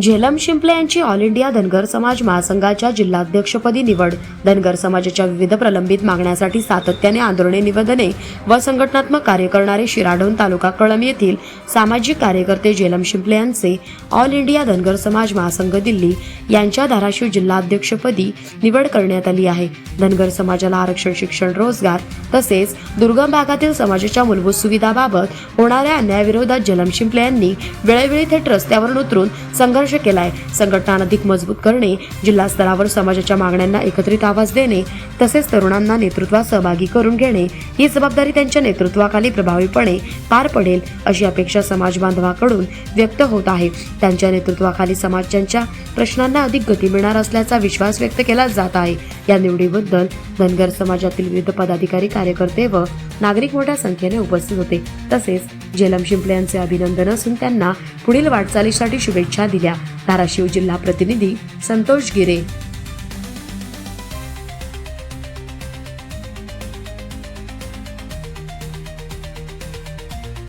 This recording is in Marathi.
झेलम शिंपले यांची ऑल इंडिया धनगर समाज महासंघाच्या जिल्हाध्यक्षपदी निवड. धनगर समाजाच्या विविध प्रलंबित मागण्यासाठी सातत्याने आंदोलने निवेदने व संघटनात्मक कार्य करणारे शिराढोण तालुका कळम येथील सामाजिक कार्यकर्ते झेलम शिंपले यांचे ऑल इंडिया धनगर समाज महासंघ दिल्ली यांच्या धाराशिव जिल्हाध्यक्षपदी निवड करण्यात आली आहे. धनगर समाजाला आरक्षण शिक्षण रोजगार तसेच दुर्गम भागातील समाजाच्या मूलभूत सुविधाबाबत होणाऱ्या अन्यायाविरोधात झेलम शिंपले यांनी वेळोवेळी थेट रस्त्यावर उतरून संघर्ष केलाय. संघटना अधिक मजबूत करणे जिल्हा स्तरावर समाजाच्या मागण्यांना एकत्रित आवाज देणे तसेच तरुणांना नेतृत्वात सहभागी करून घेणे ही जबाबदारी त्यांच्या नेतृत्वाखाली प्रभावीपणे पार पडेल अशी अपेक्षा समाज बांधवाकडून व्यक्त होत आहे. त्यांच्या नेतृत्वाखाली समाजांच्या प्रश्नांना अधिक गती मिळणार असल्याचा विश्वास व्यक्त केला जात आहे. या निवडीबद्दल धनगर समाजातील विविध पदाधिकारी कार्यकर्ते व नागरिक मोठ्या संख्येने उपस्थित होते. तसेच झेलम शिंपले यांचे अभिनंदन असून त्यांना पुढील वाटचालीसाठी शुभेच्छा दिल्या. धाराशिव जिल्हा प्रतिनिधी संतोष गिरे.